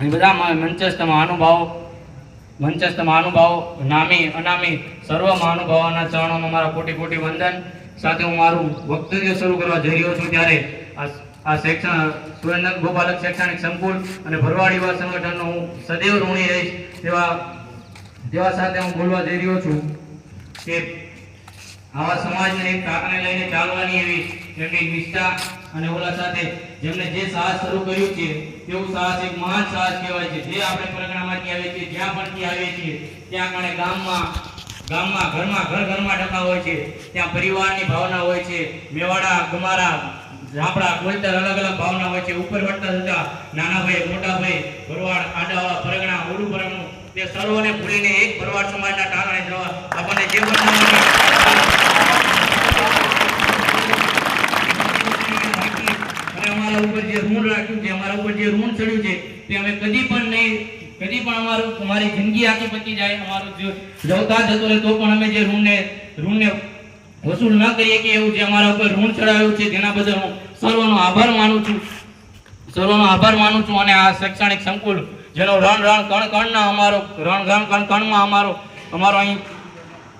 એ બધા મંચસ્થ મહાનુભાવો મંચસ્થ મહાનુભાવો નામી, અનામી સર્વ મહાનુભાવોના ચરણોમાં મારા કોટી કોટી વંદન. સાથે હું મારું વક્તવ્ય શરૂ કરવા જઈ રહ્યો છું ત્યારે આ આ શૈક્ષણ સુરેન્દ્ર ગોપાલક શૈક્ષણિક સંકુલ અને ભરવાડ યુવા સંગઠનનો હું સદૈવ ઋણી રહીશ તેવા તેવા સાથે હું બોલવા જઈ રહ્યો છું કે આવા સમાજને એક કાકને લઈને ચાલવાની એવી એમની નિષ્ઠા અને ઓલા સાથે જેમને જે સાહસ શરૂ કર્યું છે, તેવું સાહસ એક મહાન સાહસ કહેવાય છે. જે આપણે પરગણામાંથી આવીએ છીએ, જ્યાં પણથી આવીએ છીએ, ત્યાં કારણે ગામમાં ગામમાં, ઘરમાં, ઘર ઘરમાં ટકા હોય છે. ત્યાં પરિવારની ભાવના હોય છે. મેવાડા, ગમારા ઝાપડા કોઈતર અલગ અલગ ભાવના હોય છે. ઉપર વટતા જતા નાના ભાઈ, મોટા ભાઈ, ભરવાડ, આડાવાળા, પરગણા, ઓલું પરગણું, તે સર્વને ભૂલીને એક ભરવાડ સમાજના કારણે આપણને જે અને અમારા ઉપર જે ઋણ રાખ્યું છે, અમારા ઉપર જે ઋણ ચડ્યું છે, તે અમે કદી પણ નહીં, કદી પણ અમારું, અમારી જિંદગી આખી પતી જાય, અમારું જવતા જતો રહે, તો પણ અમે જે ઋણને ઋણને વસૂલ ન કરીએ કે એવું જે અમારા ઉપર ઋણ ચડાવ્યું છે, તેના બદલ હું સર્વનો આભાર માનું છું. સર્વનો આભાર માનું છું અને આ શૈક્ષણિક સંકુલ, જેનો રણ રણ, કણ, કણના અમારો, રણ રણ, કણ, કણમાં અમારો અમારો અહીં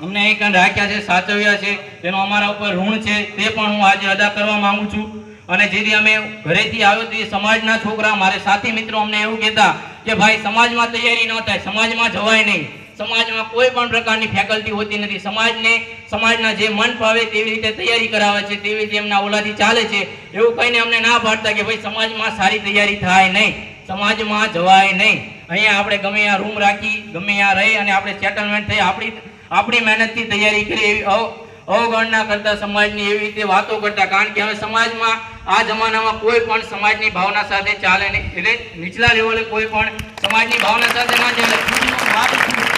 અમને અહીં રાખ્યા છે, સાચવ્યા છે, તેનો અમારા ઉપર ઋણ છે, તે પણ હું આજે અદા કરવા માગું છું. અને જેથી અમે ઘરેથી આવ્યો તે સમાજના છોકરા, મારે સાથી મિત્રો અમને એવું કહેતા કે ભાઈ, સમાજમાં તૈયારી ન થાય, સમાજમાં જવાય નહીં. સમાજમાં કોઈ પણ પ્રકારની ફેકલ્ટી હોતી નથી. સમાજને, સમાજના જે મન ફાવે તેવી રીતે તૈયારી કરાવે છે, તેવી રીતે એમના ઓલાથી ચાલે છે. એવું કહીને અમને ના પાડતા કે, ભાઈ, સમાજમાં સારી તૈયારી થાય નહીં. સમાજમાં જવાય નહીં. અહીંયા આપણે ગમે ત્યાં રૂમ રાખી, ગમે ત્યાં રહી અને આપણે સેટલમેન્ટ થઈ, આપણી આપણી મહેનતથી તૈયારી કરી એવી અવગણના કરતા સમાજની એવી રીતે વાતો કરતા. કારણ કે હવે સમાજમાં આ જમાનામાં કોઈ પણ સમાજની ભાવના સાથે ચાલે નહીં. એટલે નીચલા લેવલે કોઈ પણ સમાજની ભાવના સાથે ના ચાલે.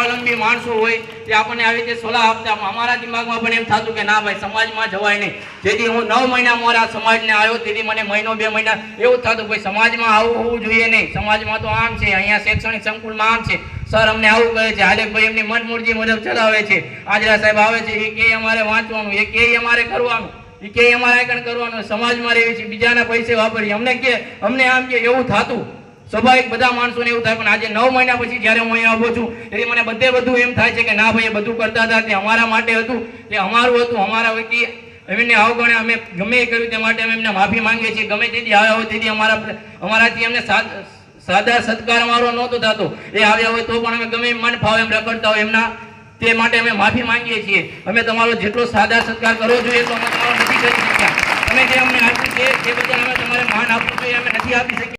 સ્વાવલંબી માણસો હોય તે આપણને આવી રીતે સલાહ આપતા અમારા દિમાગમાં પણ એમ થતું કે ના ભાઈ, સમાજમાં જવાય નહીં. જેથી હું નવ મહિના મારા સમાજને આવ્યો, તેથી મને મહિનો, બે મહિના એવું થતું ભાઈ, સમાજમાં આવું હોવું જોઈએ નહીં. સમાજમાં તો આમ છે, અહીંયા શૈક્ષણિક સંકુલમાં આમ છે. સર અમને આવું કહે છે, હાલે ભાઈ, એમની મનમૂર્જી મુજબ ચલાવે છે. આજરા સાહેબ આવે છે એ કે અમારે વાંચવાનું એ કે અમારે કરવાનું એ કે અમારે કણ કરવાનું. સમાજમાં રહેવી છે, બીજાના પૈસે વાપરીએ. અમને કે, અમને આમ કે એવું થતું. સ્વાભાવિક બધા માણસોને એવું થાય, પણ આજે નવ મહિના પછી જ્યારે હું અહીંયા આવું છું એટલે મને બધે બધું એમ થાય છે કે ના ભાઈ બધું કરતા હતા, તે અમારા માટે હતું, તે અમારું હતું, અમારા વતી એમને અવગણે અમે ગમે એ કર્યું તે માટે અમે એમને માફી માંગીએ છીએ, ગમે તેથી આવ્યા હોય તેથી અમારા અમારાથી એમને સાદા સત્કાર અમારો નહોતો થતો. એ આવ્યા હોય તો પણ અમે ગમે મન ફાવે એમ રખડતા હોય એમના, તે માટે અમે માફી માંગીએ છીએ. અમે તમારો જેટલો સાદા સત્કાર કરવો જોઈએ તો અમે નથી કરી શક્યા. તમે જે અમને આપ્યું છે તે બદલ અમે તમારે માન આપવું જોઈએ, અમે નથી આપી શક્યા